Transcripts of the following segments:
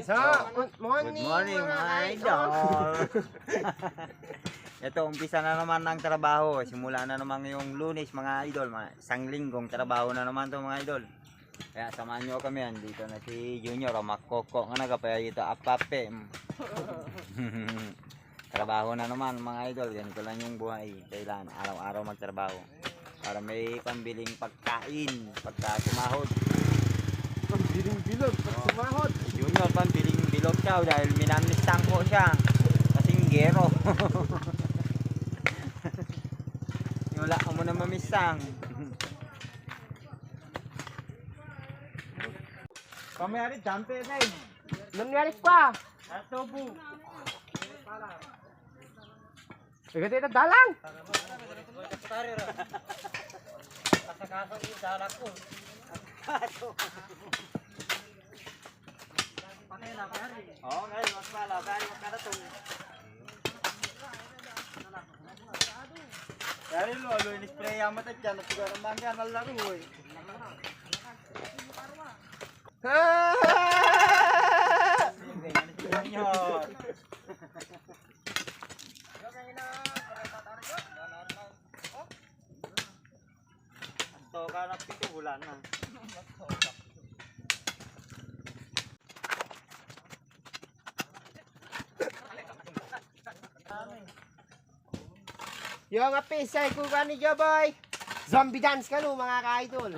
So, good morning, Good morning mga idol. Ito, umpisa na naman ng trabaho. Simula na naman yung lunes mga idol. Mga isang linggong trabaho na naman to mga idol. Kaya samahan nyo kami. Dito na si Junior. O makoko nga nagapaya dito. Apape. Mm. trabaho na naman mga idol. Ganito lang yung buhay. Kailangan araw-araw magtrabaho. Para may pambiling pagkain. Pagka sumahod. Pambiling bilog, pag sumahod. Junior pambiling bilog siya dahil minamistang ko siya. Kasing gero. Wala ka mo na mamistang. Pamiyari, dampe na eh. Nangyari pa. Ato po. Agad ito dalang. Oo, ngayon, mas pala. Dahil mas pala to. Dari lo, lo ini spray yang mata dyan. At siguro naman yan, nalaro eh. Junior. Ito ka na pito bulan na. Yung apisay ko ka ni Joboy. Zombie dance ka no, mga ka-idol.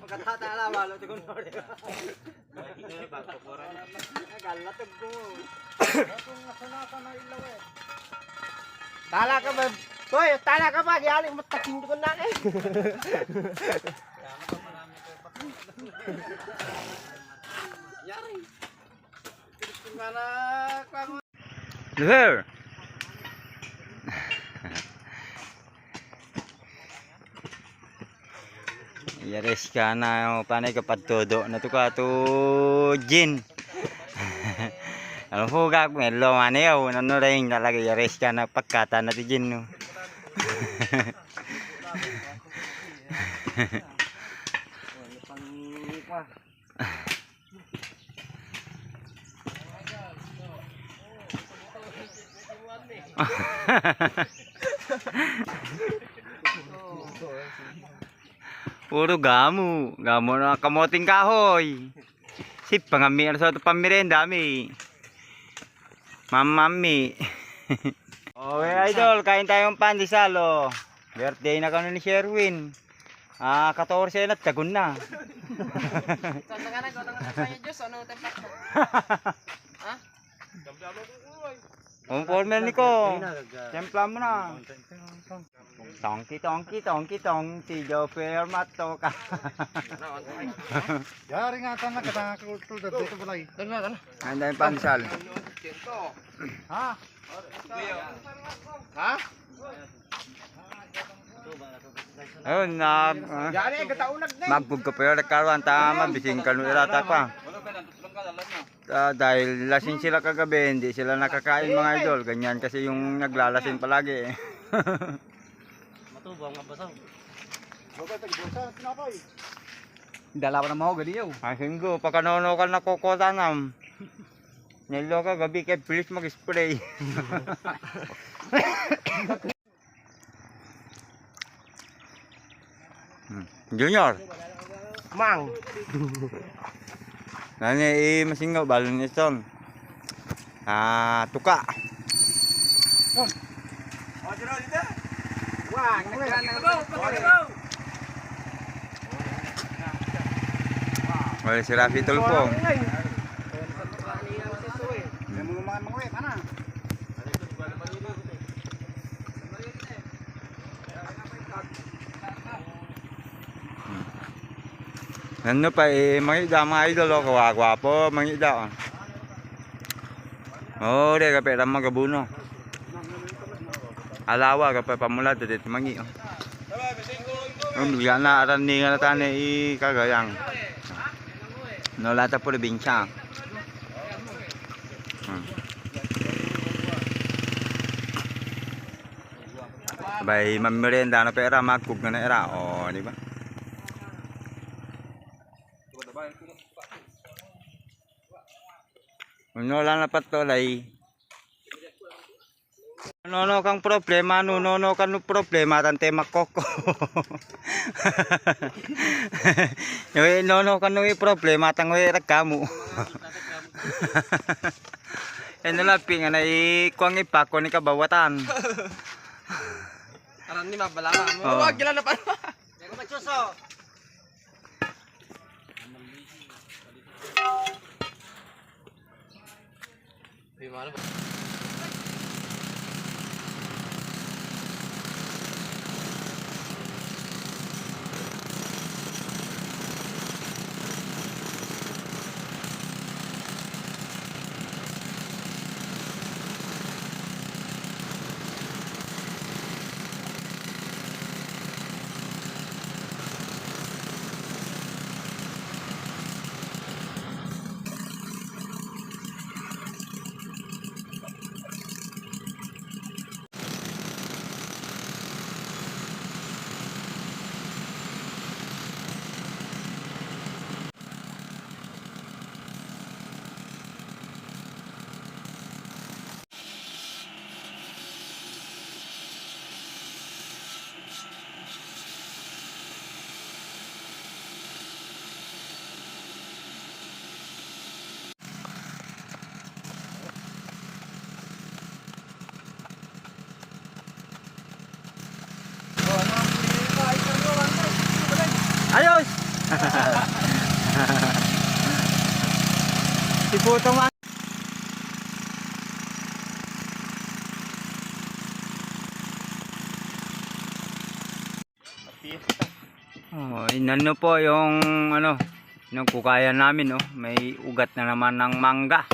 Magkatatala, malo ito kung nori. Galatag ko. Tala ka ba? Boy, tala ka ba? Yaling matakin ko na eh. Luher! Yares ka na yung panay kapag todo na to Jin. Alam mo ka kung elo man yaw nano rin talaga yares ka na pagkata na ti Jin no. Puro gamu, gamu na kamoting kahoy. Sip pangami ano sa ito pamirenda mi. Mamami. okay idol, kain tayong pandesalo. Birthday na kano ni Sherwin. Ah, 14 na tagun na. Saan ka na? Kung na sa Diyos, ano tempat mo? Ha? Conformer ni ko. Templa mo na. Tongki tongki tongki tong si Joper mato ka. Yari nga tanah katanga ko tul dito pala. Tara na, tara. Anda yung pansal. Ha? Ha? Ayun na uh, Yari, gataunag na eh. mabug ka pero nagkaroon tama bising kanu irata pa. Ah, dahil lasing sila kagabi, hindi sila nakakain mga idol. Ganyan kasi yung naglalasin palagi eh. Dala pa na mo gadi yo. Asing ko, pagkanono ka na kokotanam. Nilo ka gabi kay please mag-spray. Hmm. Junior, Mang. nani i masingaw balon ni son. Ah, tuka. Wah, kagyan na. Go, Wala si Rafi wet ana. Ano pa eh, mga ida, mga idol oh, kawagwapo, mga ida oh. Oh, de kapit lang magabuno. Alawa kapit pamula dito mangi oh. Um, bigyan na aran ni nga tane i kagayang. No lata po bincang. Hmm. Bay mamerienda na pera magkug na na era. O, di ba? Ano lang na patulay. Ano no kang problema, no no no kan problema tante makoko. Yung no no kan no problema tang we kamu. Ano lapi nga na ikuang ipako ni kabawatan. Aram ni mabalama mo. Oo. Wag gila na pa. Ako magsuso. Di mana ba? Putong ma- Oh, inano po yung ano, yung kukayan namin no. May ugat na naman ng mangga.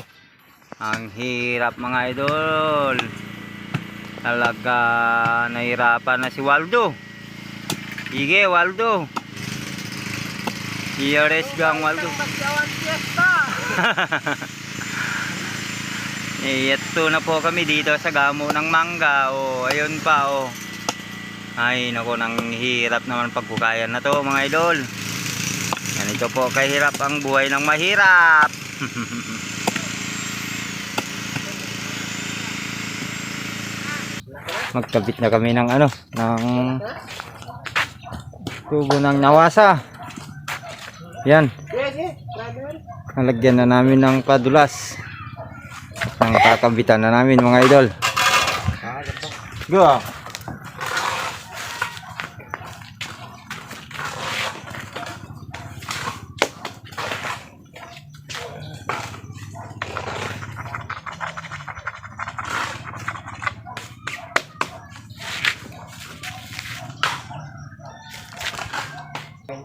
Ang hirap mga idol. Talaga nahirapan na si Waldo. Sige, Waldo. Iyores gang Waldo. Magyawan fiesta. Ito na po kami dito sa gamo ng mangga. O, ayun pa, o. Ay, naku, nang hirap naman pagkukayan na to, mga idol. Ganito po kahirap ang buhay ng mahirap. Magkabit na kami ng ano, ng tubo ng nawasa. Yan. Nalagyan na namin ng padulas. At ang na namin mga idol. Go.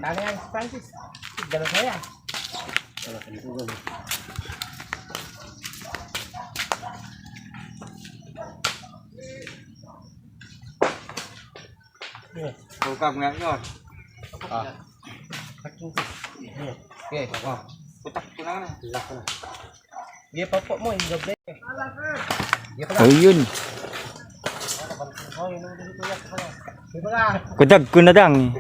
Dali ang Francis. Dala saya. Bukag nga yun. Okay. Putak ko na na. Dia popok mo yung gabi. Oh yun. Kudag ko na dang.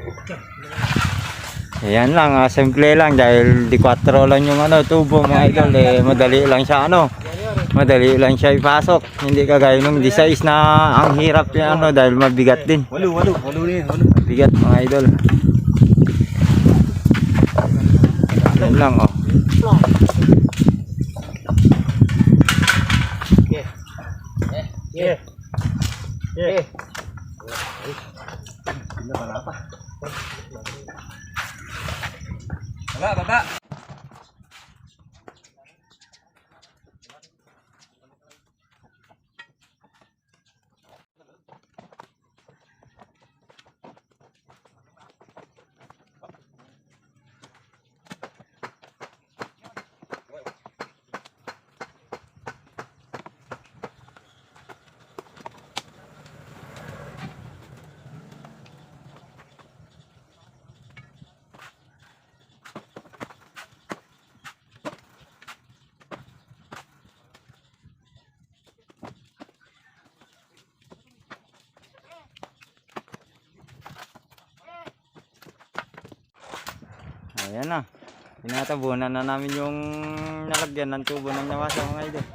Ayan lang, ah, simple lang dahil di 4 lang yung ano, tubo mga idol. Eh, madali lang siya ano. Madali lang siya ipasok. Hindi kagaya nung di size na ang hirap yan ano dahil mabigat din. Walu, walu, walu ni, walu. Bigat mga idol. Yan lang oh. Ayan na. Tinatabunan na namin yung nalagyan ng tubo ng nawasa mga idol.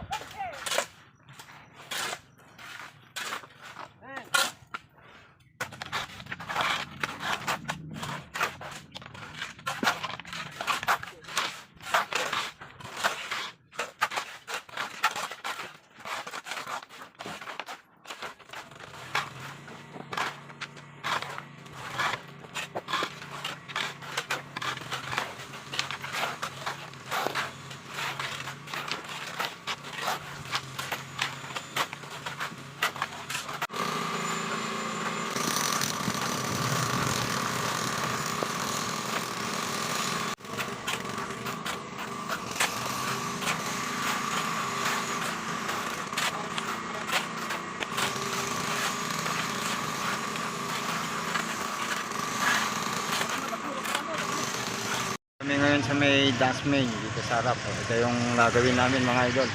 Kami ngayon sa may main dito sa harap. Ito yung gagawin namin mga idol.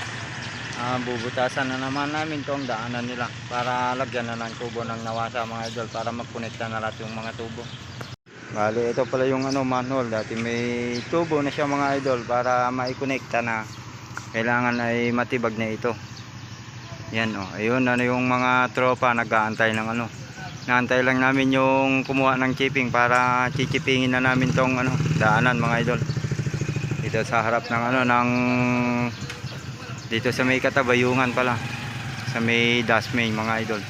Ah, bubutasan na naman namin tong daanan nila para lagyan na ng tubo ng nawasa mga idol para magkonekta na lahat yung mga tubo. Bali, ito pala yung ano manhole. Dati may tubo na siya mga idol para maikonekta na kailangan ay matibag na ito. Yan oh, ayun ano yung mga tropa nag-aantay ng ano. Naantay lang namin yung kumuha ng chipping para chichipingin na namin tong ano, daanan mga idol. Dito sa harap ng ano ng dito sa may katabayungan pala. Sa may dasmay mga idol.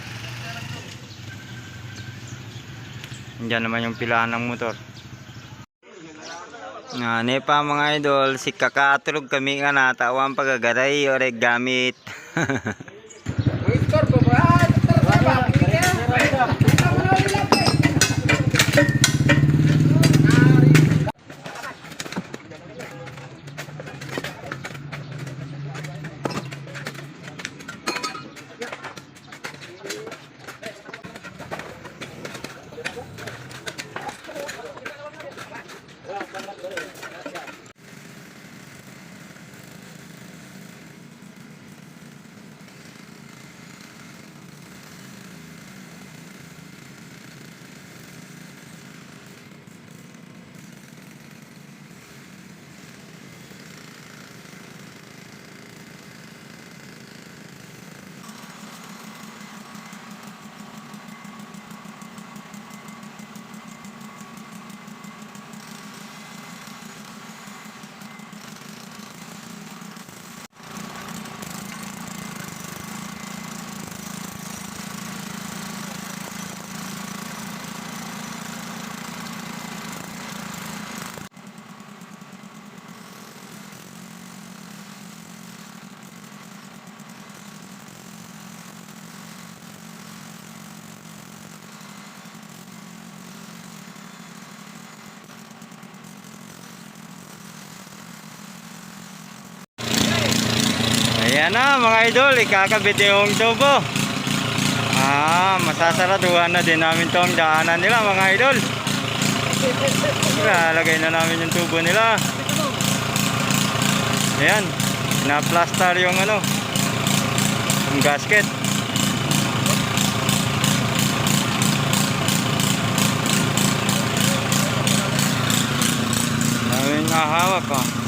Diyan naman yung pilahan ng motor. Nga, nepa mga idol, si kakatulog kami nga natawang pagagaray o gamit. Ayan na mga idol, ikakabit yung tubo. Ah, masasaraduhan na din namin tong daanan nila mga idol. Lalagay na namin yung tubo nila. Ayan, na-plaster yung ano, yung gasket. Namin hahawak oh.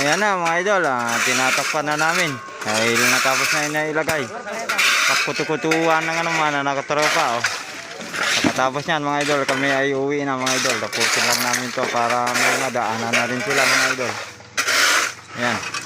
Ayan na mga idol, ah, tinatakpan na namin. Dahil natapos na yun na ilagay. Pakutukutuan ng ano man na nakatropa. Oh. Pagkatapos niyan mga idol, kami ay uwi na mga idol. Tapusin lang namin to para may madaanan na rin sila mga idol. Ayan.